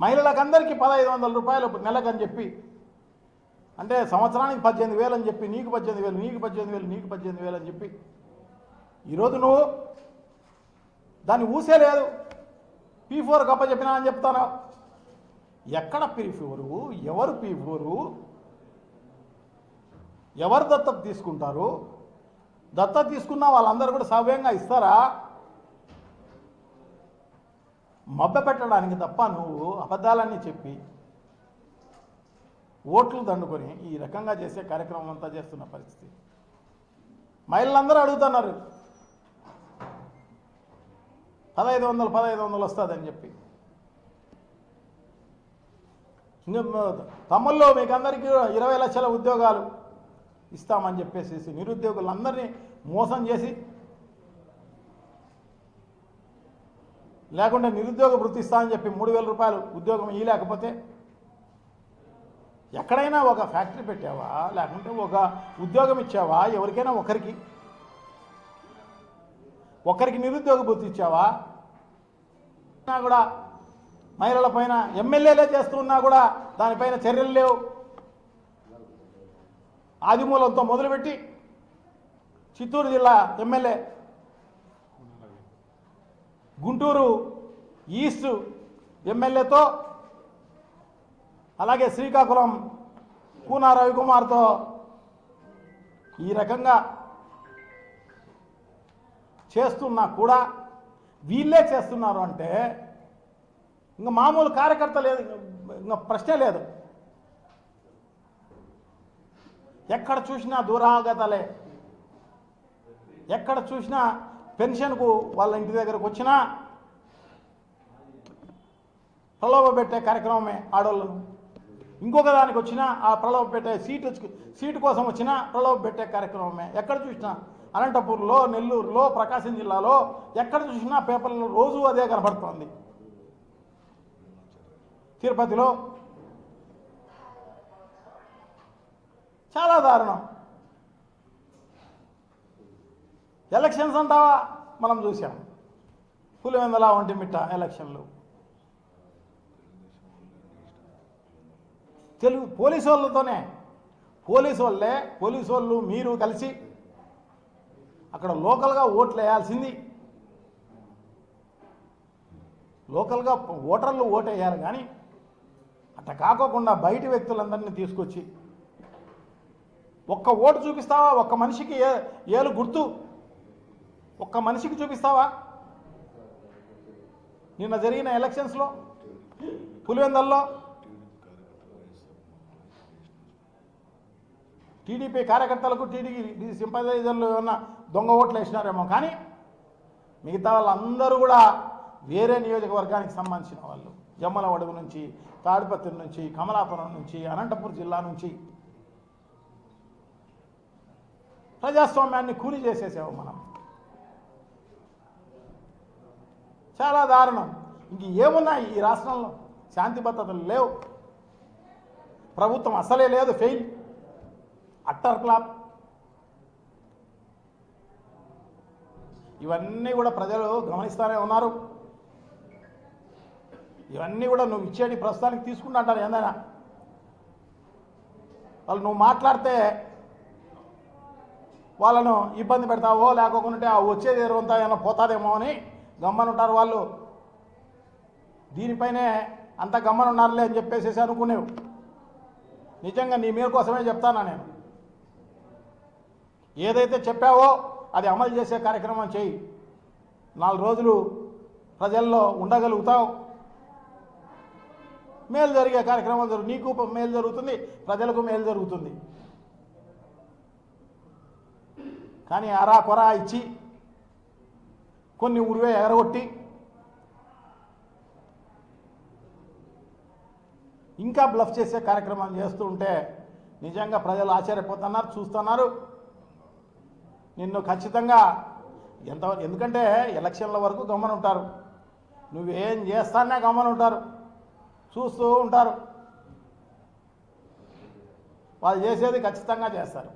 మహిళలకందరికీ పదహైదు వందల రూపాయలు నెలకు అని చెప్పి అంటే సంవత్సరానికి పద్దెనిమిది వేలు అని చెప్పి నీకు పద్దెనిమిది వేలు నీకు పద్దెనిమిది వేలు నీకు పద్దెనిమిది వేలు అని చెప్పి. ఈరోజు నువ్వు దాన్ని ఊసే లేదు. పీ ఫోర్ గప్ప చెప్పినా అని చెప్తాను. ఎక్కడ పీ ఫోరు? ఎవరు పీ ఫోరు? ఎవరు దత్తత తీసుకుంటారు? దత్తత తీసుకున్న వాళ్ళందరూ కూడా సవ్యంగా ఇస్తారా? మబ్బ పెట్టడానికి తప్ప నువ్వు అబద్ధాలన్నీ చెప్పి ఓట్లు దండుకొని ఈ రకంగా చేసే కార్యక్రమం అంతా చేస్తున్న పరిస్థితి. మహిళలందరూ అడుగుతున్నారు పదహైదు వందలు పదహైదు వందలు వస్తుందని చెప్పి. తమ్ముల్లో తమ్ముళ్ళు మీకు అందరికీ ఇరవై లక్షల ఉద్యోగాలు ఇస్తామని చెప్పేసి నిరుద్యోగులందరినీ మోసం చేసి లేకుంటే నిరుద్యోగ వృత్తి ఇస్తామని చెప్పి మూడు వేల రూపాయలు ఉద్యోగం ఇవ్వలేకపోతే ఎక్కడైనా ఒక ఫ్యాక్టరీ పెట్టావా? లేకుంటే ఒక ఉద్యోగం ఇచ్చావా? ఎవరికైనా ఒకరికి. ఒకరికి నిరుద్యోగ వృత్తి ఇచ్చావా? ఉన్నా కూడా మహిళల పైన ఎమ్మెల్యేలే చేస్తున్నా కూడా దానిపైన చర్యలు లేవు. ఆదిమూలంతో మొదలుపెట్టి చిత్తూరు జిల్లా ఎమ్మెల్యే గుంటూరు ఈస్ట్ ఎమ్మెల్యేతో అలాగే శ్రీకాకుళం కూనా రవికుమార్తో ఈ రకంగా చేస్తున్నా కూడా వీళ్ళే చేస్తున్నారు అంటే ఇంకా మామూలు కార్యకర్త లేదు ఇంకా ప్రశ్నే లేదు. ఎక్కడ చూసినా దురాగతలే. ఎక్కడ చూసినా పెన్షన్కు వాళ్ళ ఇంటి దగ్గరకు వచ్చినా ప్రలోభ పెట్టే కార్యక్రమమే ఆడవాళ్ళను ఇంకొక దానికి వచ్చినా ఆ ప్రలోభ పెట్టే సీటు వచ్చి- సీటు కోసం వచ్చినా ప్రలోభ పెట్టే కార్యక్రమమే. ఎక్కడ చూసినా అనంతపూర్లో నెల్లూరులో ప్రకాశం జిల్లాలో ఎక్కడ చూసినా పేపర్లో రోజు అదే కనబడుతోంది. తిరుపతిలో చాలా దారుణం. ఎలక్షన్స్ అంటావా? మనం చూసాం పులివెందల ఒంటిమిట్ట ఎలక్షన్లు? తెలుగు పోలీసు వాళ్ళతోనే పోలీసు వాళ్ళే పోలీసు వాళ్ళు మీరు కలిసి అక్కడ లోకల్గా ఓట్లు వేయాల్సింది లోకల్గా ఓటర్లు ఓటు వేయాలి కానీ అట్ట కాకోకుండా బయట వ్యక్తులందరినీ తీసుకొచ్చి ఒక్క ఓటు చూపిస్తావా? ఒక్క మనిషికి ఏ ఏలు గుర్తు? ఒక్క మనిషికి చూపిస్తావా? నిన్న జరిగిన ఎలక్షన్స్లో పులివెందల్లో టీడీపీ కార్యకర్తలకు టీడీపీ సింపదైజర్లు ఏమన్నా దొంగ ఓట్లు వేసినారేమో. కానీ మిగతా వాళ్ళందరూ కూడా వేరే నియోజకవర్గానికి సంబంధించిన వాళ్ళు. జమ్మలవడుగు నుంచి తాడిపత్రి నుంచి కమలాపురం నుంచి అనంతపురం జిల్లా నుంచి ప్రజాస్వామ్యాన్ని కూలి చేసేసాము మనం. చాలా దారుణం. ఇంక ఏమున్నాయి ఈ రాష్ట్రంలో శాంతి భద్రతలు లేవు. ప్రభుత్వం అసలే లేదు ఫెయిల్ అట్టర్ క్లాప్. ఇవన్నీ కూడా ప్రజలు గమనిస్తూనే ఉన్నారు. ఇవన్నీ కూడా నువ్వు ఇచ్చేటి ప్రస్తుతానికి తీసుకుంటా అంటారు ఏదైనా. వాళ్ళు నువ్వు మాట్లాడితే వాళ్ళను ఇబ్బంది పెడతావో లేకోకుంటే ఆ వచ్చేది ఎరువంతా ఏమైనా పోతాదేమో అని గమ్మనుంటారు వాళ్ళు. దీనిపైనే అంత గమ్మనున్నారులే అని చెప్పేసేసి అనుకునేవు. నిజంగా నీ మీద కోసమే చెప్తానా నేను? ఏదైతే చెప్పావో అది అమలు చేసే కార్యక్రమం చేయి. నాలుగు రోజులు ప్రజల్లో ఉండగలుగుతావు. మేలు జరిగే కార్యక్రమం జరుగు నీకు మేలు జరుగుతుంది ప్రజలకు మేలు జరుగుతుంది. కానీ అరా కొరా ఇచ్చి కొన్ని ఉరివే ఎగరగొట్టి ఇంకా బ్లఫ్ చేసే కార్యక్రమాలు చేస్తూ ఉంటే నిజంగా ప్రజలు ఆశ్చర్యపోతున్నారు చూస్తున్నారు. నిన్ను ఖచ్చితంగా ఎంత ఎందుకంటే ఎలక్షన్ల వరకు గమ్మన ఉంటారు నువ్వేం చేస్తానే గమ్మన ఉంటారు చూస్తూ ఉంటారు. వాళ్ళు చేసేది ఖచ్చితంగా చేస్తారు.